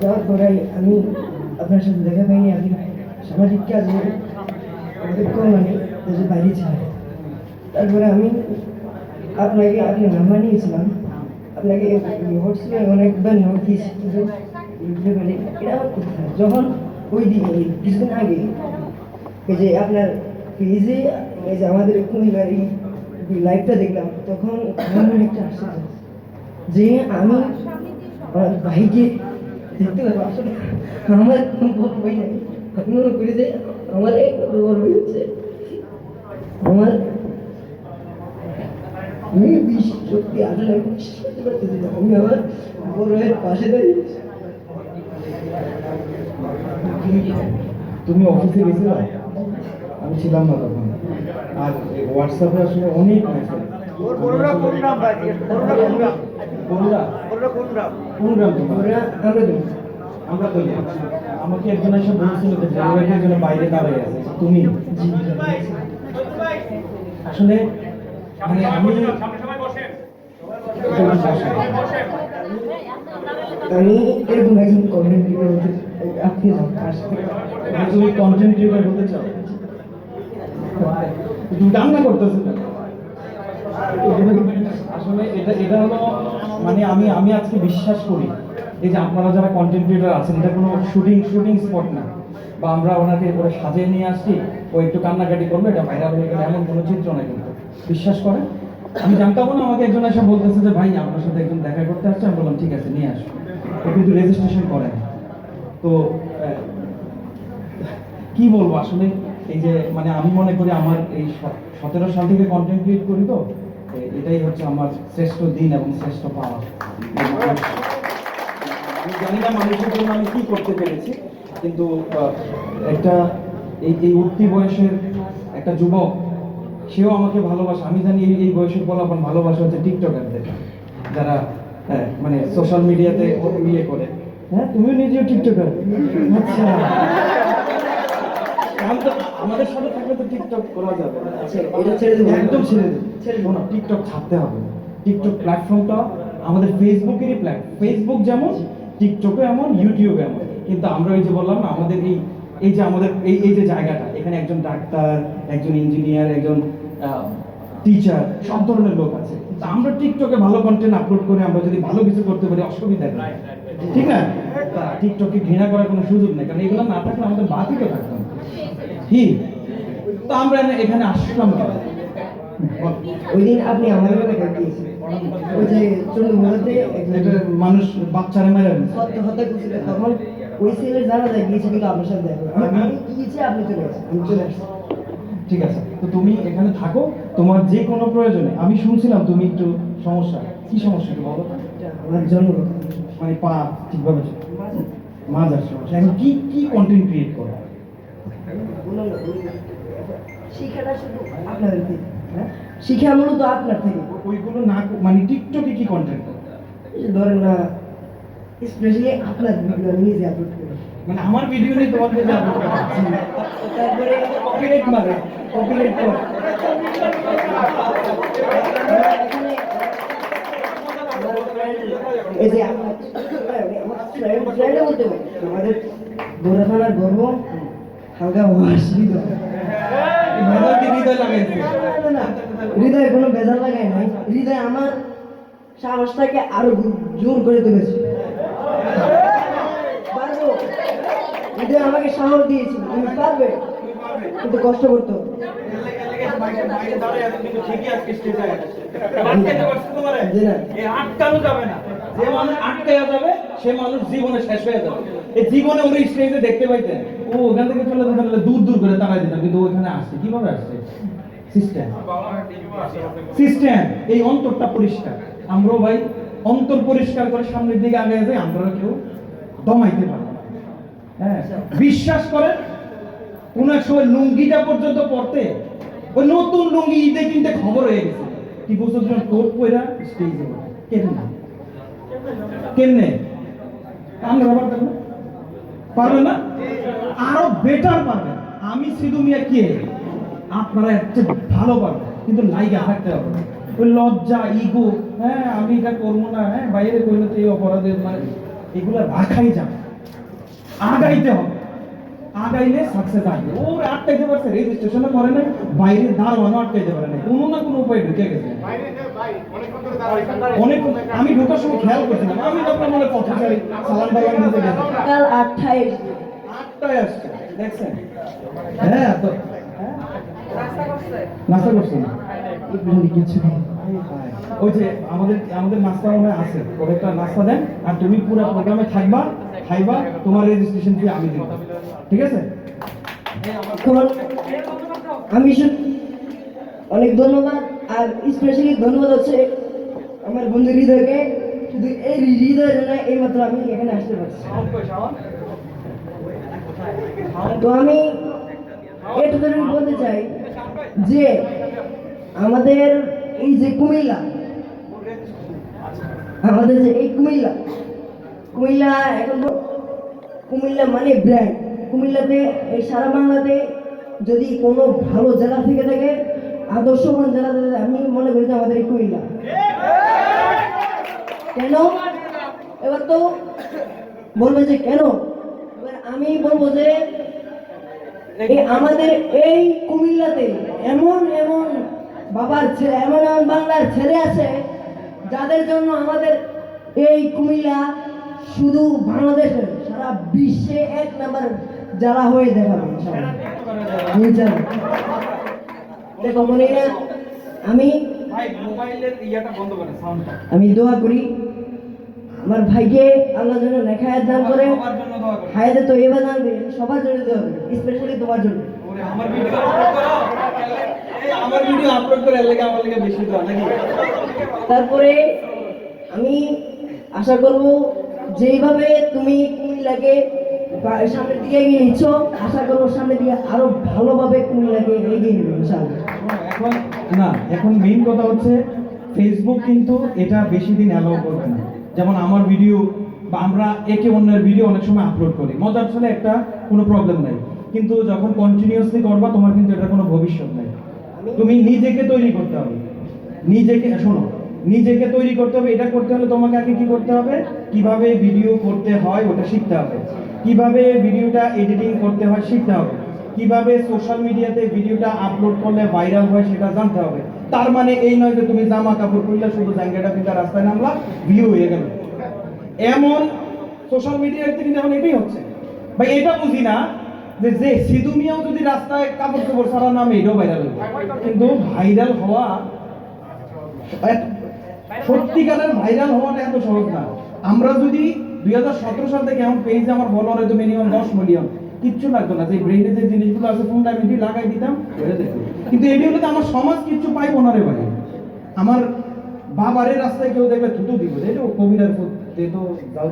যাওয়ার পরে আমি আপনার সাথে দেখা পাইনি আপনি সামাজিক কাজে আমাদের মানে দেশের বাইরে ছিলেন তারপরে আমি আপনাকে, আপনি নাম্বার নিয়েছিলাম আপনাকে হোয়াটসঅ্যাপে অনেকবার নোট দিয়েছি, কিন্তু এটা আমার যখন ওই ওই কিছুদিন আগে, এই যে আপনার পেজে, এই যে আমাদের কুমিল্লার এই লাইভটা দেখলাম, তখন আমার একটা আশ্চর্য যে আমি আমার ভাইকে আমার কোনো নাই। আমি মনে করি যে আমার একমাত্র বড় হচ্ছে আমার আমি বিশ সত্যি আসলে আমি বিশ্বাস করতে পারতেছি না। আমি আমার পাশে তুমি অফিসে গেছিলে? আমি ছিলাম না তখন। আর হোয়াটসঅ্যাপে আসলে অনেক মেসেজ বড়রা কোন গ্রাম ভাই বড়রা কোন গ্রাম বন্ধুরা বড়রা কোন গ্রাম কোন গ্রাম তোমার ওরা আমরা তো আমাকে একজন এসে বলছিল যে ডেলিভারির জন্য বাইরে দাঁড়িয়ে আছে তুমি? আসলে মানে আমি আমি এরকম একজন কমেন্ট ক্রিয়েটর আপনি আসতে মানে তুমি কন্টেন্ট ক্রিয়েটর হতে চাও? তুমি কান্না করতেছো? আসলে এটা এটা হলো মানে আমি আমি আজকে বিশ্বাস করি এই যে আপনারা যারা কন্টেন্ট ক্রিয়েটর আছেন, এটা কোনো শুটিং শুটিং স্পট না। বা আমরা ওনাকে করে সাজিয়ে নিয়ে আসছি, ও একটু কান্নাকাটি করবে এটা ভাইরাল হয়ে গেলে, এমন কোনো চিত্র না কিন্তু। বিশ্বাস করেন? আমি জানতাম না, আমাকে একজন এসে বলতেছে যে, ভাই, আপনার সাথে একজন দেখা করতে আসছে। আমি বললাম, ঠিক আছে, নিয়ে আসো। ও কিন্তু রেজিস্ট্রেশন করেন তো কি বলব, আসলে এই যে মানে আমি মনে করি আমার এই সতেরো সাল থেকে কন্টেন্ট ক্রিয়েট করি তো এটাই হচ্ছে আমার শ্রেষ্ঠ দিন এবং শ্রেষ্ঠ পাওয়া। আমি জানি না মানুষের জন্য আমি কি করতে পেরেছি, কিন্তু একটা এই এই উঠতি বয়সের একটা যুবক, সেও আমাকে ভালোবাসে। আমি জানি এই এই বয়সের বলাপন ভালোবাসা হচ্ছে টিকটকারদের। যারা মানে সোশ্যাল মিডিয়াতে ইয়ে করে। হ্যাঁ তুমিও নিজেও টিকটকার? আচ্ছা। আমাদের সাথে থাকলে তো টিকটক করা যাবে। আচ্ছা, এটা ছেড়ে দেবো। একদম ছেড়ে দেবো। ছেড়ে দেবো। শোনো, টিকটক ছাড়তে হবে। টিকটক প্ল্যাটফর্মটা আমাদের ফেসবুকেরই প্ল্যাটফর্ম ফেসবুক যেমন টিকটকে এমন ইউটিউবে এমন। কিন্তু আমরা ওই যে বললাম না আমাদের এই এই যে আমাদের এই এই যে জায়গাটা এখানে একজন ডাক্তার একজন ইঞ্জিনিয়ার একজন টিচার সব ধরনের লোক আছে। কিন্তু আমরা টিকটকে ভালো কন্টেন্ট আপলোড করে আমরা যদি ভালো কিছু করতে পারি অসুবিধা নেই। ঠিক না? টিকটকে ঘৃণা করার কোনো সুযোগ নেই। কারণ এগুলো না থাকলে আমাদের বাকি তো থাকতাম কি তো আমরা এখানে আসলাম কেন? ওই দিন আপনি আমার ওই যে চন্দ্রমোড়াতে মানুষ বাচ্চারা মেরে। হত্যা করছিল। তখন ওই ছেলের জানা যায় গিয়েছে কিন্তু আপনার সাথে দেখা আমি আমি গিয়েছি আপনি চলে আসছেন আমি চলে আসছি। ঠিক আছে তো তুমি এখানে থাকো। তোমার যে কোনো প্রয়োজনে। আমি শুনছিলাম তুমি একটু সমস্যা। কি সমস্যা একটু বলো আমার জন্মগত মানে পা ঠিকভাবে সমস্যা। এখন কি কি কন্টেন্ট ক্রিয়েট করো? শিক্ষাটা শুধু আপনাদের হ্যাঁ শিক্ষা মূলত আপনার থেকে ওইগুলো না মানে টিকটকে কি কন্টেন্ট ধরেন না স্পেশালি আপনার ভিডিও আমি নিজে আপলোড করি মানে আমার ভিডিও নিয়ে তোমার কাছে upload করা। তারপরে কপিরাইট মারে কপিরাইট করে এই যে আমার আমার ফ্রেন্ড বলতে আমাদের বোরা গর্ব হালকা হৃদয় কোনো বেজার নাই। হৃদয় আমার সাহসটাকে আরও জোর করে তুলেছে। পারব? হৃদয় আমাকে সাহস দিয়েছে তুমি পারবে? কিন্তু কষ্ট করতে হবে। জি না। যে মানুষ আটকায়া যাবে সে মানুষ জীবনে শেষ হয়ে যাবে। এই জীবনে উনি স্টেজে দেখতে পাইতেন। ও ওখান থেকে চলে যেতে গেলে দূর দূর করে তাড়াই দিতাম, কিন্তু ওখানে আসছে। কীভাবে আসছে? সিস্টেম সিস্টেম এই অন্তরটা পরিষ্কার। আমরাও ভাই অন্তর পরিষ্কার করে সামনের দিকে আগে যাই আমরা কেউ দমাইতে পারব হ্যাঁ বিশ্বাস করেন, কোন এক সময় লুঙ্গিটা পর্যন্ত পড়তে ওই নতুন লুঙ্গি ঈদে কিনতে খবর হয়ে গেছে। কি বছর যখন কোট পয়রা স্টেজে কেমনে? কেমনে? আমরা পারবেন না পারবেন না? আরও বেটার পারবেন। আমি সিধু মিয়া কে? আপনারা চেয়ে ভালো পারবেন কিন্তু লাইগা থাকতে হবে ওই লজ্জা ইগো হ্যাঁ আমি এটা করব না হ্যাঁ বাইরে করলে তো এই অপরাধের মানে এগুলো রাখাই যাবে আগাইতে হবে। আগাইলে সাকসেস আসবে। আটকাইতে পারছে রেজিস্ট্রেশনে করে নাই বাইরে আটকাইতে পারে নাই। কোনো না কোনো উপায় ঢুকে গেছে। অনেক আমি ঢোকার সময় খেয়াল করছিলাম। আমি তখন মনে পথচারী সালাম টালাম দিতে আটটায় আটটায় আসছে দেখছেন? হ্যাঁ তো? নাস্তা করছেন এগুলো কিছু নেই ওই যে আমাদের আমাদের নাস্তা মনে আছে। ওর নাস্তা দেন আর তুমি পুরো প্রোগ্রামে থাকবা খাইবা তোমার রেজিস্ট্রেশন ফি আমি দিব। ঠিক আছে? আমি অনেক ধন্যবাদ আর স্পেশালি ধন্যবাদ হচ্ছে আমার বন্ধু হৃদয়কে। শুধু এই হৃদয়ের জন্য এইমাত্র আমি এখানে আসতে পারছি। তো আমি এটা ধরে বলতে চাই যে আমাদের এই যে কুমিল্লা, আমাদের যে এই কুমিল্লা কুমিল্লা এখন কুমিল্লা মানে ব্র্যান্ড কুমিল্লাতে এই সারা বাংলাতে যদি কোনো ভালো জেলা থেকে থাকে, আদর্শবান জেলা থেকে, আমি মনে করি যে আমাদের এই কুমিল্লা। কেন? এবার তো বলবে যে কেন? এবার আমি বলব যে আমাদের এই কুমিল্লাতে এমন এমন বাবার ছেলে এমন এমন বাংলার ছেলে আছে যাদের জন্য আমাদের এই কুমিল্লা শুধু বাংলাদেশের সারা বিশ্বে এক নাম্বার যারা হয়ে দেখাবে দেখো মনে আমি আমি দোয়া করি আমার ভাইকে আল্লাহ যেন লেখায় দান করে হায়াতে তো এবার দান করে সবার জন্য দোয়া করি স্পেশালি তোমার জন্য। আমার ভিডিও আপলোড করো। আমার ভিডিও আপলোড করে লাগে আমার লাগে বেশি দোয়া নাকি? তারপরে আমি আশা করব যেইভাবে তুমি কুমিল্লাকে সামনের দিকে এগিয়ে নিচ্ছ আশা করব সামনের দিকে আরও ভালোভাবে কুমিল্লাকে এগিয়ে নেবে ইনশাআল্লাহ। এখন না এখন মেইন কথা হচ্ছে ফেসবুক কিন্তু এটা বেশি দিন অ্যালাউ করবে না। যেমন আমার ভিডিও বা আমরা একে অন্যের ভিডিও অনেক সময় আপলোড করি। মজার ছলে একটা কোনো প্রবলেম নাই। কিন্তু যখন কন্টিনিউয়াসলি করবা, তোমার কিন্তু এটা কোনো ভবিষ্যৎ নাই। তুমি নিজেকে তৈরি করতে হবে। নিজেকে, শোনো, নিজেকে তৈরি করতে হবে। এটা করতে হলে তোমাকে আগে কি করতে হবে? কীভাবে ভিডিও করতে হয়, ওটা শিখতে হবে। কীভাবে ভিডিওটা এডিটিং করতে হয়, শিখতে হবে। কীভাবে সোশ্যাল মিডিয়াতে ভিডিওটা আপলোড করলে ভাইরাল হয়, সেটা জানতে হবে। তার মানে এই নয় যে তুমি জামা কাপড় পরলে শুধু জাঙ্গাটা পিতা রাস্তায় নামলা ভিউ হয়ে গেল। এমন সোশ্যাল মিডিয়ার কিন্তু এখন এটাই হচ্ছে। ভাই, এটা বুঝি না যে যে সিধু মিয়াও যদি রাস্তায় কাপড় চোপড় ছাড়া নামে, এটাও ভাইরাল কিন্তু ভাইরাল হওয়া সত্যিকারের ভাইরাল হওয়াটা এত সহজ না। আমরা যদি দুই হাজার সতেরো সাল থেকে এখন পেজে আমার ফলোয়ার হয়তো মিনিমাম দশ মিলিয়ন কিচ্ছু লাগতো না। যে যে জিনিসগুলো আছে লাগাই দিতাম। কিন্তু এটি হলে আমার সমাজ কিচ্ছু পাইবো না রে ভাই। আমার বাবারে রাস্তায় কেউ দেখলে থুতু দিব। কবিরার তো, যাও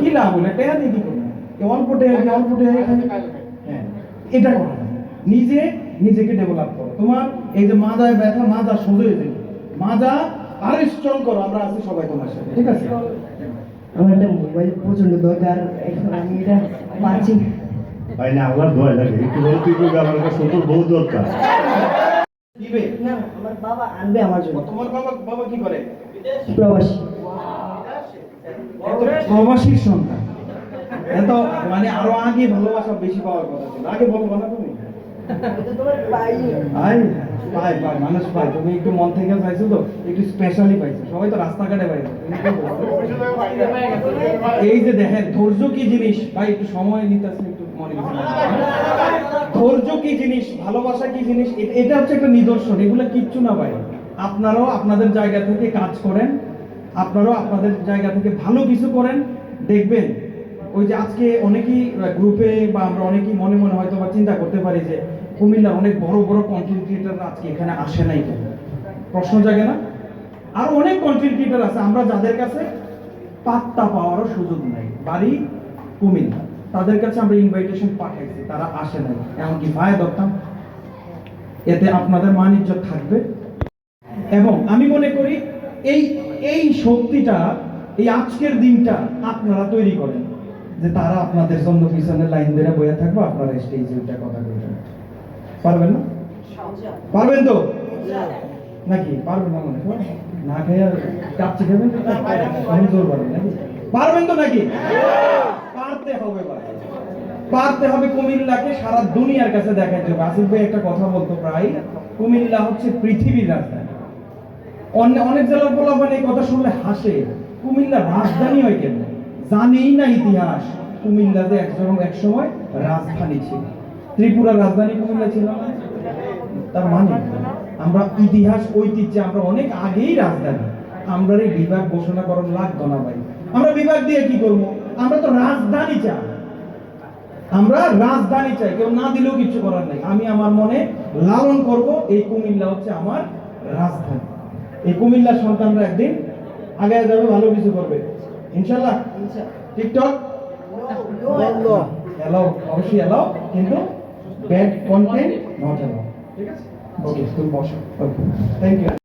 কি লাভ হলো? টেয়া দিয়ে অল্প টেয়া অল্প টেয়া হ্যাঁ এটা করা নিজে নিজেকে ডেভেলপ করো। তোমার এই যে মাজায় ব্যথা, মাজা সোজা মাজা আরও স্ট্রং করো, আমরা আছি সবাই তোমার সাথে। ঠিক আছে? আমার একটা মোবাইল প্রচণ্ড দরকার। এখন আমি এটা পাচ্ছি। ভাই না আমার ভয় লাগে। একটু বলে তুই করবি আমার কাছে তোর বউ দরকার দিবে না আমার বাবা আনবে আমার জন্য। তোমার বাবা বাবা কি করে? প্রবাসী। প্রবাসীর সন্তান। এত মানে আরও আগে ভালোবাসা বেশি পাওয়ার কথা ছিল। আগে বলব না তুমি? তোমার পাইনি আই পাই পাই মানুষ পাই তুমি একটু মন থেকে চাইছো তো, একটু স্পেশালি পাইছো। সবাই তো রাস্তাঘাটে পাইছো? এই যে দেখেন, ধৈর্য কি জিনিস? ভাই, একটু সময় নিতে আসলে একটু মনে ধৈর্য কি জিনিস? ভালোবাসা কি জিনিস? এটা হচ্ছে একটা নিদর্শন। এগুলো কিচ্ছু না ভাই। আপনারাও আপনাদের জায়গা থেকে কাজ করেন। আপনারাও আপনাদের জায়গা থেকে ভালো কিছু করেন। দেখবেন, ওই যে আজকে অনেকেই গ্রুপে বা আমরা অনেকেই মনে মনে হয়তো বা চিন্তা করতে পারি যে কুমিল্লার অনেক বড় বড় কন্টেন্ট ক্রিয়েটার আজকে এখানে আসে নাই কেন? প্রশ্ন জাগে না? আর অনেক কন্টেন্ট ক্রিয়েটার আছে, আমরা যাদের কাছে পাত্তা পাওয়ারও সুযোগ নাই। বাড়ি কুমিল্লা, তাদের কাছে আমরা ইনভাইটেশন পাঠাইছি, তারা আসে নাই। এমনকি ভাই দত্তাম এতে আপনাদের মান ইজ্জত থাকবে। এবং আমি মনে করি, এই এই শক্তিটা, এই আজকের দিনটা আপনারা তৈরি করেন, যে তারা আপনাদের জন্য পিছনে লাইন ধরে বয়ে থাকবে, আপনারা স্টেজে কথা বলবেন। পারবেন না? পারবেন তো? নাকি? পারবেন না মনে? না খেয়ে কাচ্চি খাবেন তখন জোর পারবেন নাকি? পারবেন তো নাকি? পারতে হবে পারতে হবে কুমিল্লাকে সারা দুনিয়ার কাছে হবে। আসিফ ভাই একটা কথা বলতো প্রায়। কুমিল্লা হচ্ছে পৃথিবীর রাজধানী। অন্য অনেক জেলার পোলাপান এই কথা শুনলে হাসে। কুমিল্লা রাজধানী হয় কেন জানেই না ইতিহাস। কুমিল্লা যে একসময় এক সময় রাজধানী ছিল। ত্রিপুরার রাজধানী কুমিল্লা ছিল। না? তার মানে আমরা ইতিহাস ঐতিহ্যে আমরা অনেক আগেই রাজধানী। আমরা এই বিভাগ ঘোষণা করার লাগতো না ভাই। আমরা বিভাগ দিয়ে কি করব? আমরা তো রাজধানী চাই। আমরা রাজধানী চাই। কেউ না দিলেও কিছু করার নেই। আমি আমার মনে লালন করব এই কুমিল্লা হচ্ছে আমার রাজধানী। এই কুমিল্লার সন্তানরা একদিন আগে যাবে ভালো কিছু করবে। ইনশাল্লাহ। টিকটক? এলাও অবশ্যই এলাও কিন্তু ব্যাড কন্টেন্ট নট এলাও ঠিক আছে ওকে তুমি বসো ওকে থ্যাংক ইউ